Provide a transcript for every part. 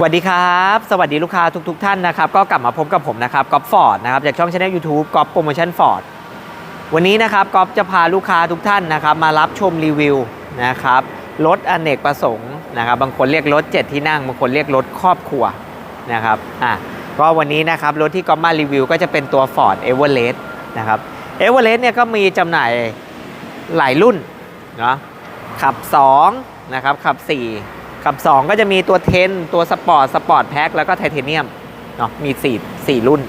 สวัสดีครับ สวัสดีลูกค้าทุกๆทท่านนะครับ ก็กลับมาพบกับผมนะครับก๊อฟฟอร์ดนะครับจากช่องช anel YouTube ก๊อฟโปรโมชั่นฟอร์ดวันนี้นะครับก๊อฟจะพาลูกค้าทุกท่านนะครับ มารับชมรีวิวนะครับรถอเนกประสงค์นะครับ บางคนเรียกรถ 7 ที่นั่ง บางคนเรียกรถครอบครัวนะครับอะก็วันนี้นะครับรถที่ก๊อฟมารีวิว ก็จะเป็นตัว Ford Everest นะครับ Everest เนี่ยก็มีจำหน่ายหลายรุ่นเนาะขับ2นะครับขับ4 ขับ 2 ก็จะมีตัวเทนตัวสปอร์ตสปอร์ตแพ็คแล้วก็ไทเทเนียมเนาะมี4 4 รุ่น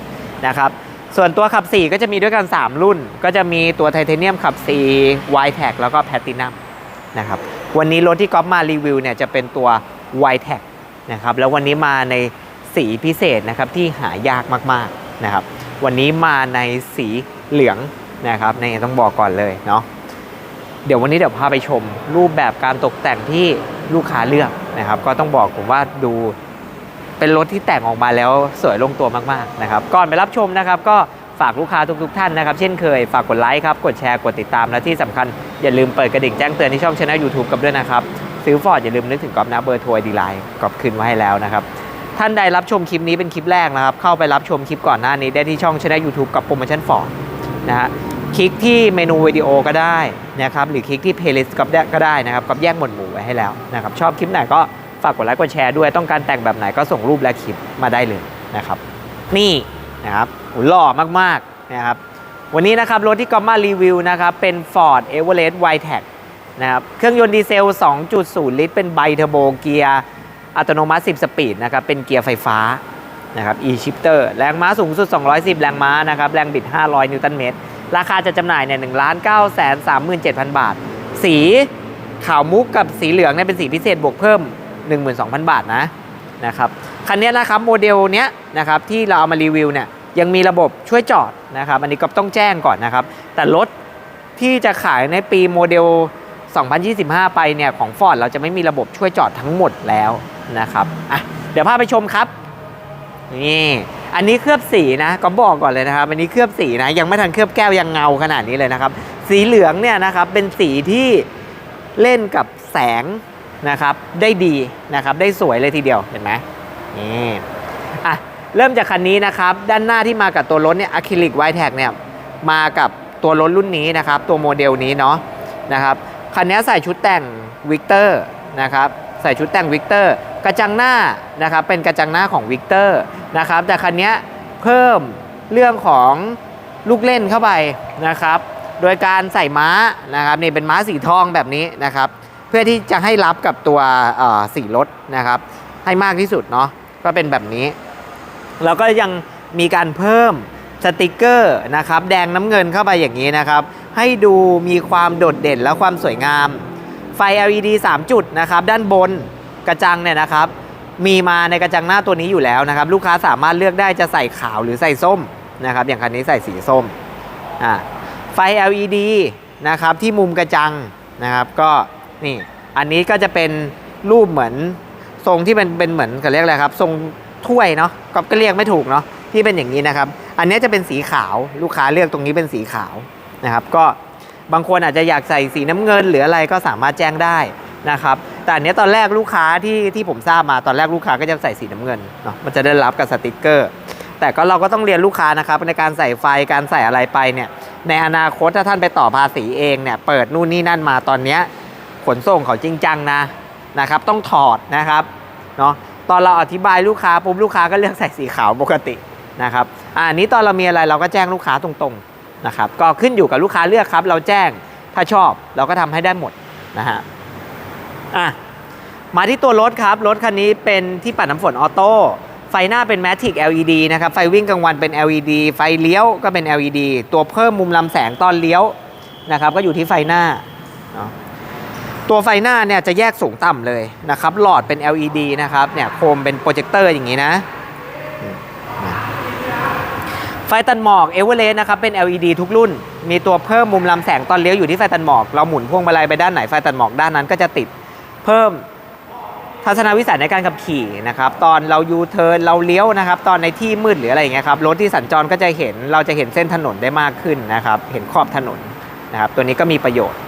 นะครับส่วนตัวขับ 4 ก็จะมีด้วยกัน 3 รุ่น ก็จะมีตัวไทเทเนียมขับ4 y t e c แล้วก็แพตตินัมนะครับวันนี้รถที่ก๊อฟมารีวิวเนี่ยจะเป็นตัว y t e c นะครับแล้ววันนี้มาในสีพิเศษนะครับที่หายากมากๆนะครับวันนี้มาในสีเหลืองนะครับนี่ต้องบอกก่อนเลยเนาะ เดี๋ยววันนี้เดี๋ยวพาไปชม รูปแบบการตกแต่งที่ลูกค้าเลือกนะครับ ก็ต้องบอกผมว่าดูเป็นรถที่แต่งออกมาแล้วสวยลงตัวมากๆนะครับ ก่อนไปรับชมนะครับ ก็ฝากลูกค้าทุกๆท่านนะครับ เช่นเคยฝากกดไลค์ครับ กดแชร์ กดติดตาม และที่สำคัญอย่าลืมเปิดกระดิ่งแจ้งเตือนที่ช่องช anel YouTube กับด้วยนะครับ ซื้อฟอร์ดอย่าลืมนึกถึงกอบนะเบอร์โทรดีไลน์กอบขึ้นไว้ให้แล้วนะครับ ท่านใดรับชมคลิปนี้เป็นคลิปแรกนะครับ เข้าไปรับชมคลิปก่อนหน้านี้ได้ที่ช่องช anel YouTube กับโปรโมชั่นฟอร์ดนะฮะ คลิกที่เมนูวิดีโอก็ได้นะครับหรือคลิกที่เพลย์ลิสต์ก็ได้นะครับก็แยกหมวดหมู่ไว้ให้แล้วนะครับชอบคลิปไหนก็ฝากกดไลค์กดแชร์ด้วยต้องการแต่งแบบไหนก็ส่งรูปและคลิปมาได้เลยนะครับ นี่นะครับหล่อมากๆนะครับวันนี้นะครับรถที่ก็มารีวิวนะครับเป็น Ford Everest w i t e c นะครับเครื่องยนต์ดีเซล 2.0 ลิตร เป็นไบเทอร์โบเกียร์อัตโนมัติ 10 สปีดนะครับเป็นเกียร์ไฟฟ้านะครับ e-shifter แรงม้าสูงสุด 210 แรงม้านะครับแรงบิด 500 นิวตันเมตร ราคาจะจำหน่ายเนี่ยหนึ่งล้านเก้าแสนสามหมื่นเจ็ดพันบาท สีขาวมุกกับสีเหลืองเนี่ยเป็นสีพิเศษบวกเพิ่ม 12,000 บาทนะนะครับคันนี้นะครับโมเดลเนี้ยนะครับที่เราเอามารีวิวเนี่ยยังมีระบบช่วยจอดนะครับอันนี้ก็ต้องแจ้งก่อนนะครับ แต่รถที่จะขายในปีโมเดล 2025 ไปเนี่ยของ Ford เราจะไม่มีระบบช่วยจอดทั้งหมดแล้วนะครับอะเดี๋ยวพาไปชมครับนี่ อันนี้เคลือบสีนะก็บอกก่อนเลยนะครับ อันนี้เคลือบสีนะ ยังไม่ทันเคลือบแก้วยังเงาขนาดนี้เลยนะครับ สีเหลืองเนี่ยนะครับเป็นสีที่เล่นกับแสงนะครับได้ดีนะครับได้สวยเลยทีเดียวเห็นไหมนี่อะเริ่มจากคันนี้นะครับ ด้านหน้าที่มากับตัวรถเนี่ยอะคริลิกไวท์แท็กเนี่ยมากับตัวรถรุ่นนี้นะครับ ตัวโมเดลนี้เนาะนะครับคันนี้ใส่ชุดแต่งวิกเตอร์นะครับ ใส่ชุดแต่งวิกเตอร์กระจังหน้านะครับเป็นกระจังหน้าของวิกเตอร์นะครับแต่คันนี้เพิ่มเรื่องของลูกเล่นเข้าไปนะครับโดยการใส่ม้านะครับนี่เป็นม้าสีทองแบบนี้นะครับเพื่อที่จะให้รับกับตัวสีรถนะครับให้มากที่สุดเนาะก็เป็นแบบนี้ แล้วก็ยังมีการเพิ่มสติกเกอร์นะครับแดงน้ำเงินเข้าไปอย่างนี้นะครับให้ดูมีความโดดเด่นและความสวยงาม ไฟ LED 3 จุดนะครับด้านบนกระจังเนี่ยนะครับมีมาในกระจังหน้าตัวนี้อยู่แล้วนะครับ ลูกค้าสามารถเลือกได้จะใส่ขาวหรือใส่ส้มนะครับ อย่างคันนี้ใส่สีส้มอ่าไฟ LED นะครับที่มุมกระจังนะครับ ก็นี่อันนี้ก็จะเป็นรูปเหมือนทรงที่เป็นเป็นเหมือนเขาเรียกอะไรครับ ทรงถ้วยเนาะก็ก็เรียกไม่ถูกเนาะที่เป็นอย่างนี้นะครับ อันนี้จะเป็นสีขาวลูกค้าเลือกตรงนี้เป็นสีขาวนะครับ ก็ บางคนอาจจะอยากใส่สีน้ำเงินหรืออะไรก็สามารถแจ้งได้นะครับ แต่อันนี้ตอนแรกลูกค้าที่ที่ผมทราบมาตอนแรกลูกค้าก็จะใส่สีน้ำเงินเนาะมันจะได้รับกับสติกเกอร์ แต่ก็เราก็ต้องเรียนลูกค้านะครับในการใส่ไฟการใส่อะไรไปเนี่ยในอนาคตถ้าท่านไปต่อภาษีเองเนี่ยเปิดนู่นนี่นั่นมาตอนเนี้ยขนส่งเขาจริงจังนะนะครับต้องถอดนะครับเนาะตอนเราอธิบายลูกค้าปุ๊บลูกค้าก็เลือกใส่สีขาวปกตินะครับอะอันนี้ตอนเรามีอะไรเราก็แจ้งลูกค้าตรงๆ นะครับ ก็ขึ้นอยู่กับลูกค้าเลือกครับ เราแจ้งถ้าชอบเราก็ทำให้ได้หมดนะฮะอะมาที่ตัวรถครับ รถคันนี้เป็นที่ปัดน้ำฝนออโต้ไฟหน้าเป็น Matic LED นะครับ ไฟวิ่งกลางวันเป็น LED ไฟเลี้ยวก็เป็น LED ตัวเพิ่มมุมลำแสงตอนเลี้ยวนะครับ ก็อยู่ที่ไฟหน้า ตัวไฟหน้าเนี่ยจะแยกสูงต่ำเลยนะครับ หลอดเป็น LED นะครับ เนี่ยโคมเป็นโปรเจคเตอร์อย่างนี้นะ ไฟตัดหมอกเอเวอเรสต์นะครับเป็น LED ทุกรุ่น มีตัวเพิ่มมุมลำแสงตอนเลี้ยวอยู่ที่ไฟตัดหมอก เราหมุนพวงมาลัยไปด้านไหนไฟตัดหมอกด้านนั้นก็จะติดเพิ่มทัศนวิสัยในการขับขี่นะครับตอนเรายูเทิร์นเราเลี้ยวนะครับตอนในที่มืดหรืออะไรอย่างเงี้ยครับรถที่สัญจรก็จะเห็นเราจะเห็นเส้นถนนได้มากขึ้นนะครับเห็นขอบถนนนะครับตัวนี้ก็มีประโยชน์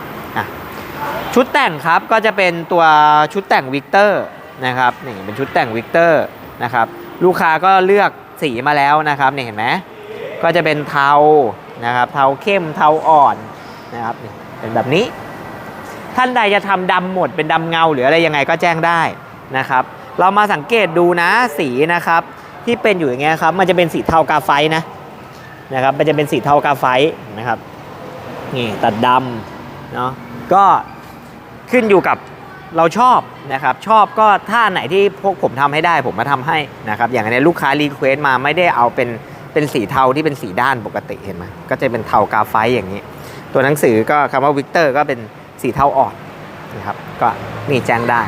ชุดแต่งครับก็จะเป็นตัวชุดแต่งวิกเตอร์นะครับนี่เป็นชุดแต่งวิกเตอร์นะครับลูกค้าก็เลือกสีมาแล้วนะครับนี่เห็นไหม ก็จะเป็นเทานะครับเทาเข้มเทาอ่อนนะครับเป็นแบบนี้ ท่านใดจะทำดำหมดเป็นดำเงาหรืออะไรยังไงก็แจ้งได้นะครับ เรามาสังเกตดูนะสีนะครับ ที่เป็นอยู่อย่างเงี้ยครับมันจะเป็นสีเทากาไฟนะนะครับมันจะเป็นสีเทากาไฟนะครับนี่ตัดดำเนาะก็ขึ้นอยู่กับเราชอบนะครับชอบก็ถ้าไหนที่พวกผมทำให้ได้ผมมาทำให้นะครับอย่างอันนี้ลูกค้ารีเควสมาไม่ได้เอาเป็น เป็นสีเทาที่เป็นสีด้านปกติเห็นไหมก็จะเป็นเทากาไฟอย่างนี้ ตัวหนังสือก็คำว่าวิกเตอร์ก็เป็นสีเทาอ่อนนะครับก็นี่แจ้งได้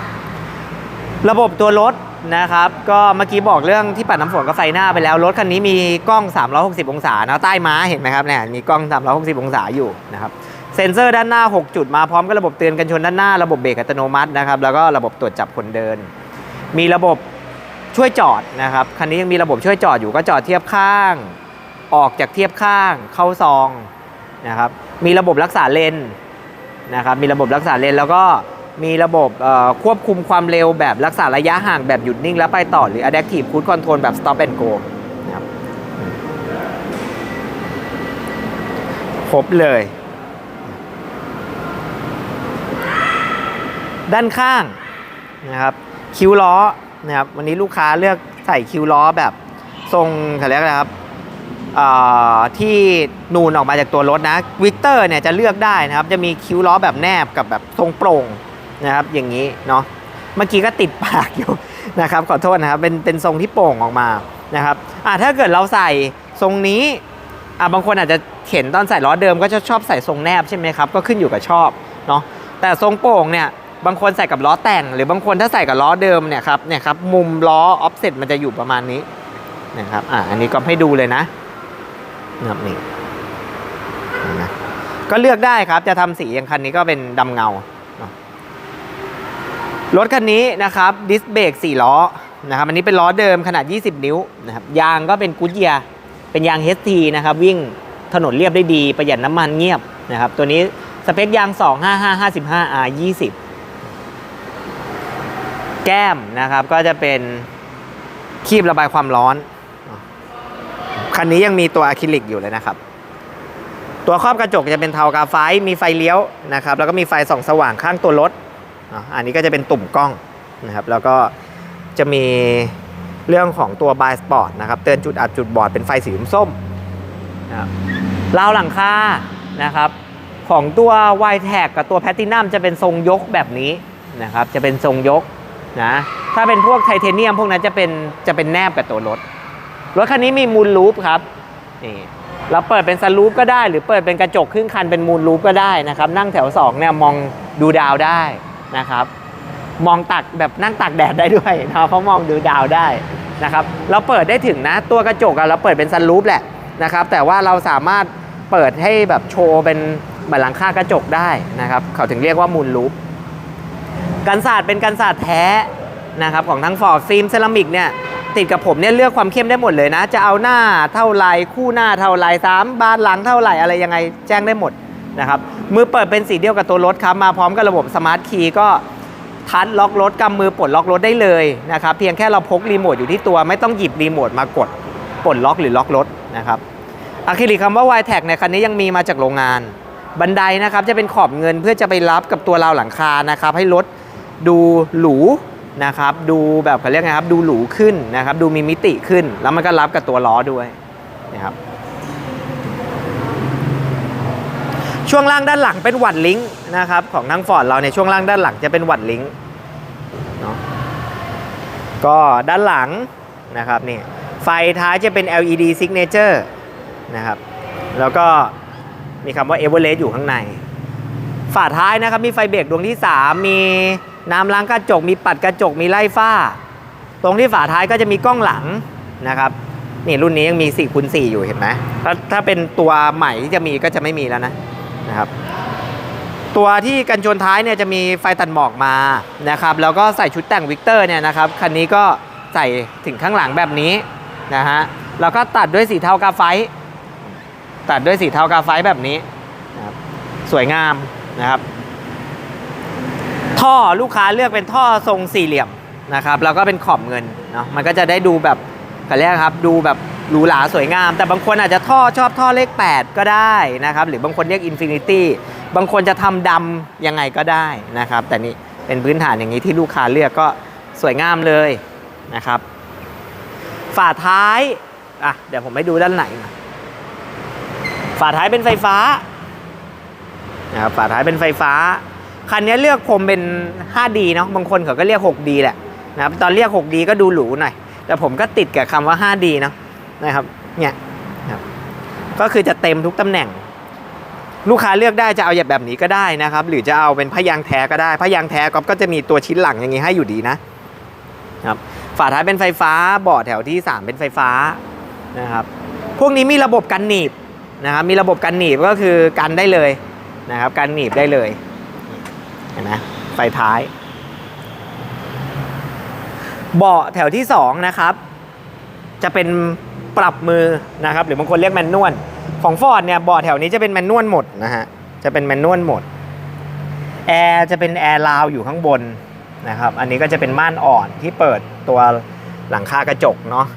ระบบตัวรถนะครับ ก็เมื่อกี้บอกเรื่องที่ปัดน้ำฝนกับไฟหน้าไปแล้ว รถคันนี้มีกล้อง 360 องศานะใต้ม้าเห็นไหมครับเนี่ยมีกล้อง 360 องศาอยู่นะครับเซ็นเซอร์ด้านหน้า 6 จุดมาพร้อมกับระบบเตือนกันชนด้านหน้า ระบบเบรกอัตโนมัตินะครับแล้วก็ระบบตรวจจับคนเดิน มีระบบ ช่วยจอดนะครับคันนี้ยังมีระบบช่วยจอดอยู่ก็จอดเทียบข้าง ออกจากเทียบข้างเข้าซองนะครับมีระบบรักษาเลนนะครับมีระบบรักษาเลนแล้วก็มีระบบควบคุมความเร็วแบบรักษาระยะห่างแบบหยุดนิ่งแล้วไปต่อหรือ adaptive cruise control แบบ stop and go นะครับครบเลย ด้านข้างนะครับ คิ้วล้อ นะครับวันนี้ลูกค้าเลือกใส่คิวล้อแบบทรงเขาเรียกอะครับที่นูนออกมาจากตัวรถนะวิกเตอร์เนี่ยจะเลือกได้นะครับ จะมีคิ้วล้อแบบแนบกับแบบทรงโปร่งนะครับ อย่างนี้เนาะเมื่อกี้ก็ติดปากอยู่นะครับ ขอโทษนะครับ เป็นเป็นทรงที่โป่งออกมานะครับอ่าถ้าเกิดเราใส่ทรงนี้อ่าบางคนอาจจะเห็นตอนใส่ล้อเดิมก็จะชอบใส่ทรงแนบใช่ไหมครับ ก็ขึ้นอยู่กับชอบเนาะแต่ทรงโป่งเนี่ย บางคนใส่กับล้อแต่ง หรือบางคนถ้าใส่กับล้อเดิมเนี่ยครับเนี่ยครับมุมล้อออฟเซ็ตมันจะอยู่ประมาณนี้นะครับอ่าอันนี้ก็ให้ดูเลยนะนะครับนี่นไหมก็เลือกได้ครับจะทำสีอย่างคันนี้ก็เป็นดำเงาเนารถคันนี้นะครับดิสเบรก4ล้อนะครับอันนี้เป็นล้อเดิมขนาด 20 นิ้วนะครับยางก็เป็นกูดเยียเป็นยาง HT นะครับวิ่งถนนเรียบได้ดีประหยัดน้ำมันเงียบนะครับตัวนี้สเปคยาง 255 55 R 20 แก้มนะครับก็จะเป็นคีบระบายความร้อน คันนี้ยังมีตัวอะคริลิกอยู่เลยนะครับ ตัวครอบกระจกจะเป็นเทากาไฟมีไฟเลี้ยวนะครับแล้วก็มีไฟส่องสว่างข้างตัวรถอันนี้ก็จะเป็นตุ่มกล้องนะครับแล้วก็จะมีเรื่องของตัวบายสปอร์ตนะครับเตือนจุดอับจุดบอดเป็นไฟสีส้มนะครับราวหลังคานะครับของตัว y t a g กับตัวแพ t ตินัมจะเป็นทรงยกแบบนี้นะครับจะเป็นทรงยก นะถ้าเป็นพวกไทเทเนียมพวกนั้นจะเป็นจะเป็นแนบกับตัวรถ รถคันนี้มีมูลลูปครับนี่เราเปิดเป็นซันลูปก็ได้ หรือเปิดเป็นกระจกครึ่งคันเป็นมูลลูปก็ได้นะครับ นั่งแถว2เนี่ยมองดูดาวได้นะครับ มองตักแบบนั่งตักแดดได้ด้วยนะเพราะมองดูดาวได้นะครับ เราเปิดได้ถึงนะตัวกระจกอะเราเปิดเป็นซันลูปแหละนะครับ แต่ว่าเราสามารถเปิดให้แบบโชว์เป็นเหมือนหลังคากระจกได้นะครับ เขาถึงเรียกว่ามูลลูป กันศาสตร์เป็นกันศาสตร์แท้นะครับของทั้งฟอร์ดฟิล์มเซรามิกเนี่ยติดกับผมเนี่ยเลือกความเข้มได้หมดเลยนะ จะเอาหน้าเท่าไรคู่หน้าเท่าไรสามบานหลังเท่าไรอะไรยังไงแจ้งได้หมดนะครับมือเปิดเป็นสีเดียวกับตัวรถครับมาพร้อมกับระบบสมาร์ทคีย์ก็ทัชล็อกรถกำมือปลดล็อกรถได้เลยนะครับเพียงแค่เราพกรีโมทอยู่ที่ตัวไม่ต้องหยิบรีโมทมากดปลดล็อกหรือล็อกรถนะครับอะคริลิกคำว่า y t a g ในคันนี้ยังมีมาจากโรงงาน บันไดนะครับจะเป็นขอบเงินเพื่อจะไปรับกับตัวราวหลังคานะครับให้รถ ดูหรูนะครับดูแบบเขาเรียกไงครับดูหรูขึ้นนะครับดูมีมิติขึ้น แล้วมันก็รับกับตัวล้อด้วยนะครับช่วงล่างด้านหลังเป็นวัดลิงก์นะครับของทั้งฟอร์ดเราในช่วงล่างด้านหลังจะเป็นวัดลิงก์เนาะก็ด้านหลังนะครับนี่ไฟท้ายจะเป็น LED signature นะครับแล้วก็มีคำว่า Everest อยู่ข้างใน ฝาท้ายนะครับมีไฟเบรกดวงที่ 3 มี น้ำล้างกระจกมีปัดกระจกมีไล่ฝ้า ตรงที่ฝาท้ายก็จะมีกล้องหลังนะครับนี่รุ่นนี้ยังมี4คูณ4อยู่เห็นไหมถ้าถ้าเป็นตัวใหม่ที่จะมีก็จะไม่มีแล้วนะนะครับ ตัวที่กันชนท้ายเนี่ยจะมีไฟตัดหมอกมานะครับแล้วก็ใส่ชุดแต่งวิกเตอร์เนี่ยนะครับคันนี้ก็ใส่ถึงข้างหลังแบบนี้นะฮะแล้วก็ตัดด้วยสีเทากาไฟ ตัดด้วยสีเทากาไฟแบบนี้นะครับสวยงามนะครับ ท่อลูกค้าเลือกเป็นท่อทรงสี่เหลี่ยมนะครับแล้วก็เป็นขอบเงินเนาะมันก็จะได้ดูแบบเขาเรียกครับดูแบบหรูหราสวยงาม แต่บางคนอาจจะท่อชอบท่อเลข 8 ก็ได้นะครับ หรือบางคนเรียก Infinity บางคนจะทำดำยังไงก็ได้นะครับ แต่นี่เป็นพื้นฐานอย่างนี้ที่ลูกค้าเลือกก็สวยงามเลยนะครับ ฝาท้ายอะเดี๋ยวผมให้ดูด้านไหนนะฝาท้ายเป็นไฟฟ้านะครับฝาท้ายเป็นไฟฟ้า คันนี้เลือกผมเป็น 5D เนาะบางคนเขาก็เรียก 6D แหละนะครับตอนเรียก 6D ก็ดูหรูหน่อย แต่ผมก็ติดกับคำว่า 5D เนาะนะครับเนี่ยนะก็คือจะเต็มทุกตำแหน่ง ลูกค้าเลือกได้จะเอาแบบนี้ก็ได้นะครับ หรือจะเอาเป็นพยางแท้ก็ได้พยางแท้ก็ก็จะมีตัวชิ้นหลังอย่างนี้ให้อยู่ดีนะครับฝาท้ายเป็นไฟฟ้าบาะแถวที่ 3 เป็นไฟฟ้านะครับพวกนี้มีระบบกันหนีบนะครับมีระบบกันหนีบก็คือกันได้เลยนะครับกันหนีบได้เลย เห็นไหมไฟท้าย เบาะแถวที่2นะครับ จะเป็นปรับมือนะครับ หรือบางคนเรียกแมนนวลของฟอร์ดเนี่ยเบาะแถวนี้จะเป็นแมนนวลหมดนะฮะจะเป็นแมนนวลหมดแอร์จะเป็นแอร์ลาวอยู่ข้างบนนะครับ อันนี้ก็จะเป็นม่านอ่อนที่เปิดตัวหลังคากระจกเนาะ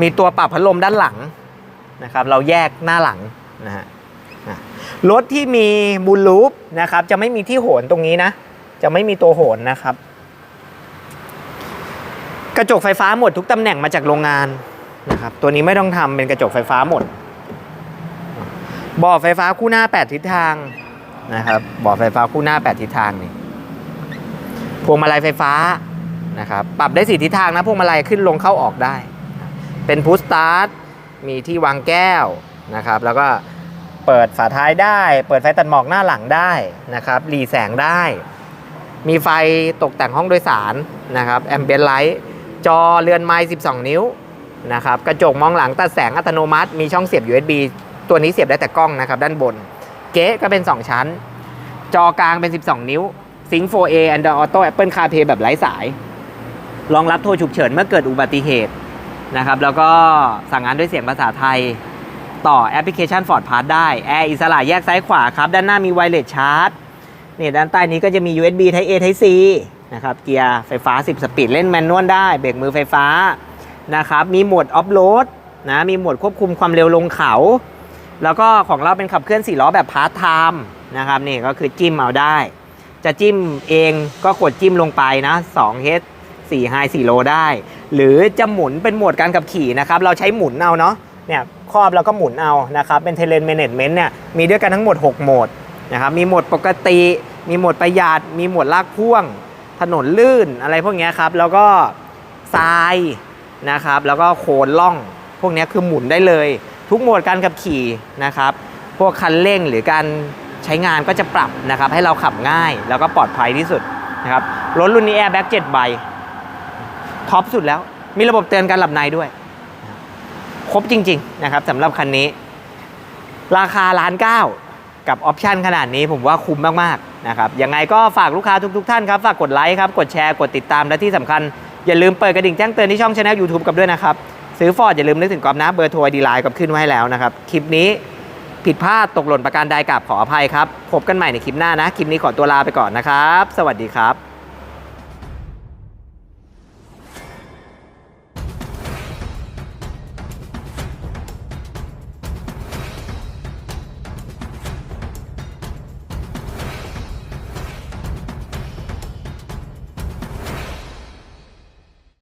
มีตัวปรับพัดลมด้านหลังนะครับ เราแยกหน้าหลังนะฮะ รถที่มีมูลลูปนะครับจะไม่มีที่โหนตรงนี้นะ จะไม่มีตัวโหนนะครับ กระจกไฟฟ้าหมดทุกตำแหน่งมาจากโรงงานนะครับตัวนี้ไม่ต้องทำเป็นกระจกไฟฟ้าหมดบ่อไฟฟ้าคู่หน้า 8 ทิศทางนะครับบ่อไฟฟ้าคู่หน้า 8 ทิศทางนี่พวงมาลัยไฟฟ้านะครับปรับได้สี่ทิศทางนะพวงมาลัยขึ้นลงเข้าออกได้ เป็นพุชสตาร์ทมีที่วางแก้วนะครับ แล้วก็ เปิดฝาท้ายได้ เปิดไฟตัดหมอกหน้าหลังได้นะครับหลีแสงได้ มีไฟตกแต่งห้องโดยสารนะครับแอมเบียนไลท์จอเรือนไม้ 12 นิ้วนะครับกระจกมองหลังตัดแสงอัตโนมัติ มีช่องเสียบ USB ตัวนี้เสียบได้แต่กล้องนะครับด้านบน เก๊ก็เป็น 2 ชั้น จอกลางเป็น 12 นิ้ว Sync 4A Android Auto Apple CarPlay แบบไร้สาย รองรับโทรฉุกเฉินเมื่อเกิดอุบัติเหตุนะครับแล้วก็สั่งงานด้วยเสียงภาษาไทย ต่อแอปพลิเคชัน Ford Pass ได้แอร์อิสระแยกซ้ายขวาครับ ด้านหน้ามีไวเลสชาร์จนี่ด้านใต้นี้ก็จะมี USB Type A Type C นะครับเกียร์ไฟฟ้า 10 สปีดเล่นแมนนวลได้เบรกมือไฟฟ้านะครับมีโหมดออฟโรดนะมีโหมดควบคุมความเร็วลงเขา แล้วก็ของเราเป็นขับเคลื่อน4ล้อแบบพาร์ทไทม์นะครับนี่ก็คือจิ้มเอาได้ จะจิ้มเองก็กดจิ้มลงไปนะ2 h 4 high 4 low ได้ หรือจะหมุนเป็นโหมดการขับขี่นะครับเราใช้หมุนเอาเนาะเนี่ย ครอบแล้วก็หมุนเอานะครับเป็นเทเลนเมเนจเมนต์เนี่ยมีด้วยกันทั้งหมด 6 โหมดนะครับมีโหมดปกติ มีโหมดประหยัด มีโหมดลากพ่วง ถนนลื่นอะไรพวกนี้ครับแล้วก็ทรายนะครับแล้วก็โคลนล่อง พวกนี้คือหมุนได้เลย ทุกโหมดการขับขี่นะครับพวกคันเร่งหรือการใช้งานก็จะปรับนะครับให้เราขับง่ายแล้วก็ปลอดภัยที่สุดนะครับรถรุ่นนี้แอร์แบ็ก7ใบท็อปสุดแล้วมีระบบเตือนการหลับในด้วย ครบจริง ๆ นะครับสำหรับคันนี้ ราคาล้านเก้ากับออปชันขนาดนี้ผมว่าคุ้มมาก ๆ นะครับ ยังไงก็ฝากลูกค้าทุก ๆ ท่านครับ ฝากกดไลค์ครับ กดแชร์กดติดตามและที่สำคัญ อย่าลืมเปิดกระดิ่งแจ้งเตือนที่ช่องช anel YouTube กับด้วยนะครับ ซื้อฟอร์ดอย่าลืมนึกถึงกอบนะเบอร์โทรดีไลน์กับขึ้นไว้แล้วนะครับ คลิปนี้ผิดพลาดตกหล่นประการใดกับขออภัยครับ พบกันใหม่ในคลิปหน้านะ คลิปนี้ขอตัวลาไปก่อนนะครับ สวัสดีครับ